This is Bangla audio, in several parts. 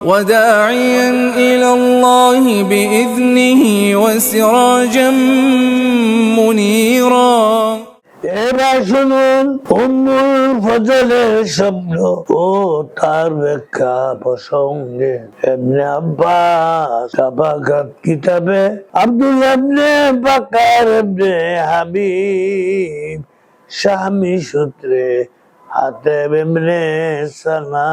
وداعيا إلى الله بإذنه وسراجا منيرا এবার শুনুন উম্মুল ফজলের শব্দ ও তার ব্যাখ্যা প্রসঙ্গে এমনি আব্বাস সাবাকাত কিতাবে আব্দুল এমনে বাকার এমনে হাবিব স্বামী সূত্রে হাতে এমনে সানা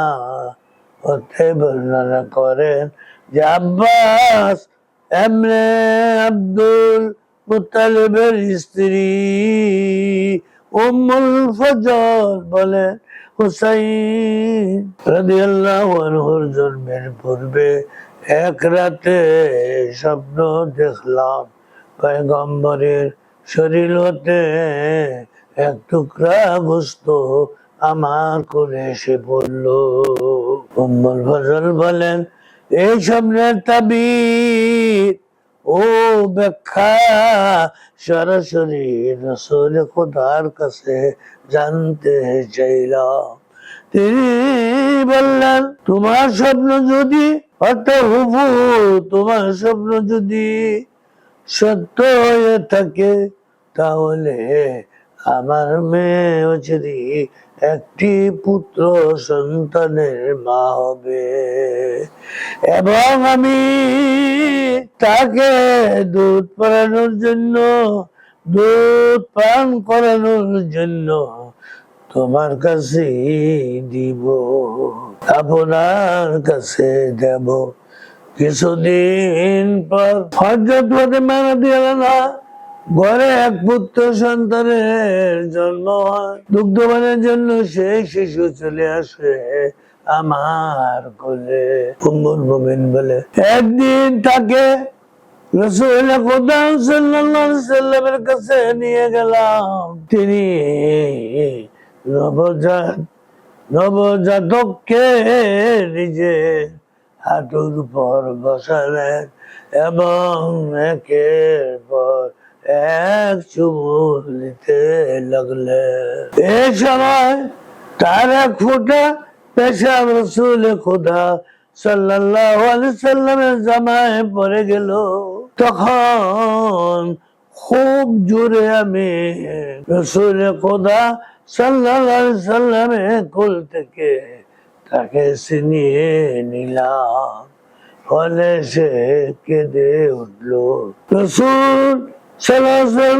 হতে বর্ণনা করেন যে আব্বাস এমনে আব্দুল মুতালিবের স্ত্রী উম্মুল ফজল বলেন হুসাইন রাদিয়াল্লাহু আনহুর জন্মের পূর্বে এক রাতে স্বপ্ন দেখলাম পয়গম্বরের শরীর হতে এক টুকরা গোস্ত আমার করে এসে পড়ল। উম্মুল ফজল বলেন, এই স্বপ্নের তাবির, ও ব্যাখ্যা, সরাসরি রসুল খোদার কাছে জানতে চাইলাম। তিনি বললেন, তোমার স্বপ্ন যদি, অর্থাৎ হুবু তোমার স্বপ্ন যদি সত্য হয়ে থাকে, তাহলে আমার মেয়ে হচ্ছে একটি পুত্র সন্তানের মা হবে। এবং আমি তাকে দুধ পড়ানোর জন্য, দুধ পান করানোর জন্য তোমার কাছে দিব, আপনার কাছে দেব। কিছুদিন পর হতে মানা দিয়ে না ঘরে এক পুত্র সন্তানের জন্ম হয়। দুগ্ধবানের জন্য সেই শিশু চলে আসে আমার কোলে। উম্মুল মুমিন বলে, একদিন তাকে রসুল কাছে নিয়ে গেলাম। তিনি নবজাত নবজাতককে নিজে হাঁটুর পর বসালেন এবং একের পর এক চুমু নিতে লাগলেন এই সময় তার এক ফোঁটা পেশাব রসুল খোদা সাল্লাল্লাহু আলাইহি সাল্লামের জামায় পড়ে গেল। তখন খুব জোরে আমি রসুল খোদা সাল্লাল্লাহু আলাইহি সাল্লামের কোল থেকে তাকে ছিনিয়ে নিলাম। ফলে সে কেঁদে উঠল। রসুল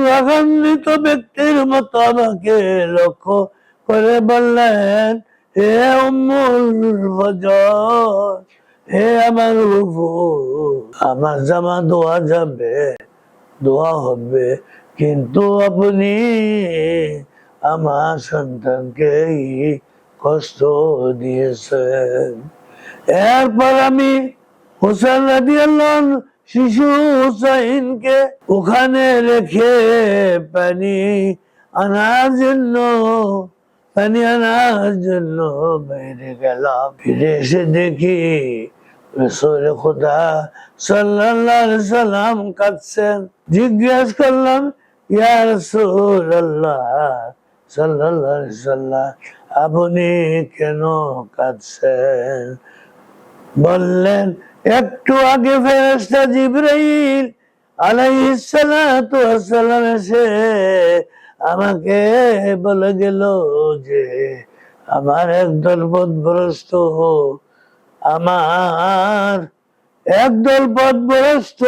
রাগান্বিত ব্যক্তির মতো আমাকে লক্ষ্য করে বললেন, হে উম্মুল ফজর হে আমার বুবু আমার জামা দোয়া যাবে দোয়া হবে, কিন্তু আপনি আমার সন্তানকে কষ্ট দিয়েছেন। এরপর আমি হোসেন আনহু শিশু হুসাইনকে ওখানে রেখে পানি আনার জন্য, পানি আনার জন্য বাইরে গেলাম ফিরে এসে দেখি রসুল খোদা আলাইহি সাল্লাম কাঁদছেন। জিজ্ঞেস করলাম, ইয়া রসুল আল্লাহ আলাইহি সাল্লাম, আপনি কেন কাঁদছেন? বললেন একটু আগে ফেরেশতা জিব্রাইল ওয়াসসালাম এসে আমাকে বলে গেল যে আমার একদল পথভ্রষ্ট আমার একদল পথভ্রষ্ট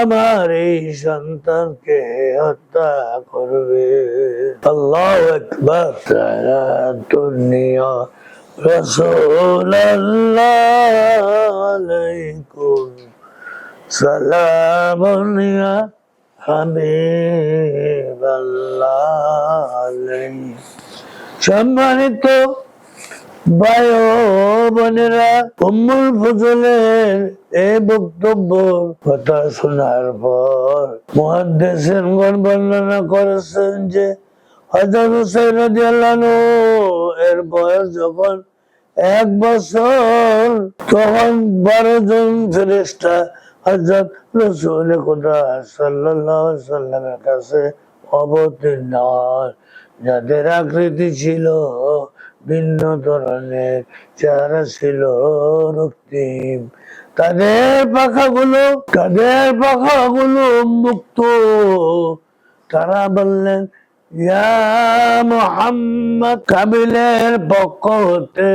আমার এই সন্তানকে হত্যা করবে। আল্লাহ একবার তারা দুনিয়া رسول الله عليكم سلام يا حبيب الله عليك সম্মানিত বায়ু বোনেরা উম্মুল ফজলের এই বক্তব্য কথা শোনার পর মহাদেশের বর্ণনা করেছেন যে হজরত হুসাইন রাদিয়াল্লাহু আনহু এর বয়স যখন এক বছর তখন বারো জন ফেরেস্তা হজরত রসুল সাল্লামের কাছে অবতীর্ণ যাদের আকৃতি ছিল ভিন্ন ধরনের, চেহারা ছিল রক্তিম। তাদের পাখাগুলো তাদের পাখাগুলো মুক্ত তারা বললেন, ইয়া মোহাম্মদ, কাবিলের পক্ষ হতে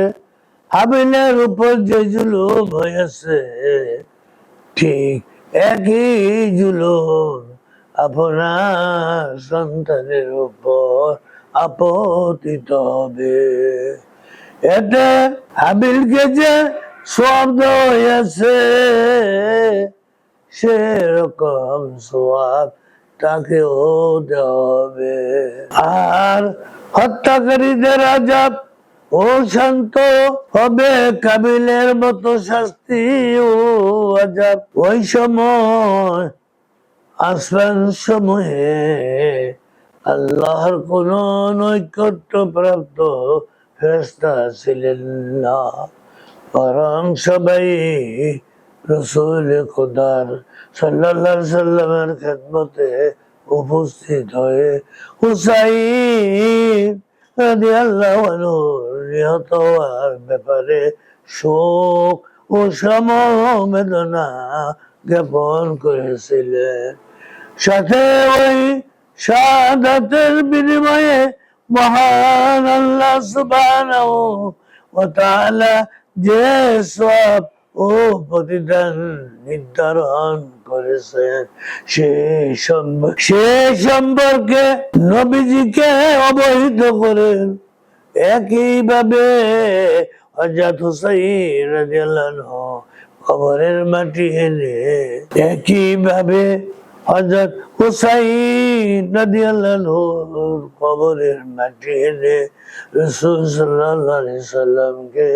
হাবিলের উপর যে জুলুম হয়েছে, ঠিক একই জুলুম আপনার সন্তানের উপর আপতিত হবে। এতে হাবিলকে যে শব্দ হয়েছে, সেরকম সোয়াব তাকেও দেওয়া হবে। আর হত্যাকারীদের আজাব ও শান্ত হবে কাবিলের মতো শাস্তি ও আজাব। ওই সময় আসমান সময়ে আল্লাহর কোন নৈকট্য প্রাপ্ত ফেরেশতা ছিলেন না। বরং সবাই রসুল খুদার সাল্লাল্লাহু সাল্লামের খেদমতে উপস্থিত হয়ে হুসাইন রাদিয়াল্লাহু আনহু নিহত হওয়ার ব্যাপারে শোক ও সমবেদনা জ্ঞাপন করেছিলেন। সাথে ওই শাহাদাতের বিনিময়ে মহান আল্লাহ তাআলা যে সব ও প্রতিদান নির্ধারণ করেছেন সে সম্প- সে সম্পর্কে নবীজিকে অবহিত করেন। একইভাবে হজরত হুসাইন রাদিয়াল্লাহু কবরের মাটি এনে একইভাবে হজরত হুসাইন রাদিয়াল্লাহু কবরের মাটি এনে রাসূল সাল্লাল্লাহু সাল্লামকে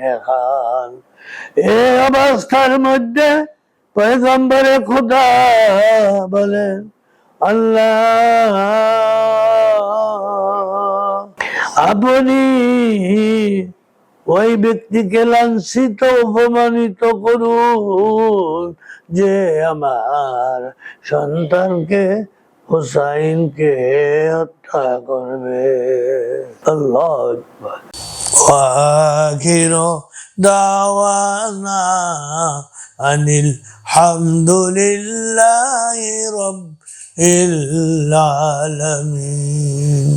দেখান। এই অবস্থার মধ্যে পয়গম্বরে খোদা বলেন, আল্লাহ আপনি ওই ব্যক্তিকে লাঞ্ছিত অপমানিত করুন যে আমার সন্তানকে হুসাইনকে হত্যা করবে আল্লাহ আকবার। وآخر دعوانا أن الحمد لله رب العالمين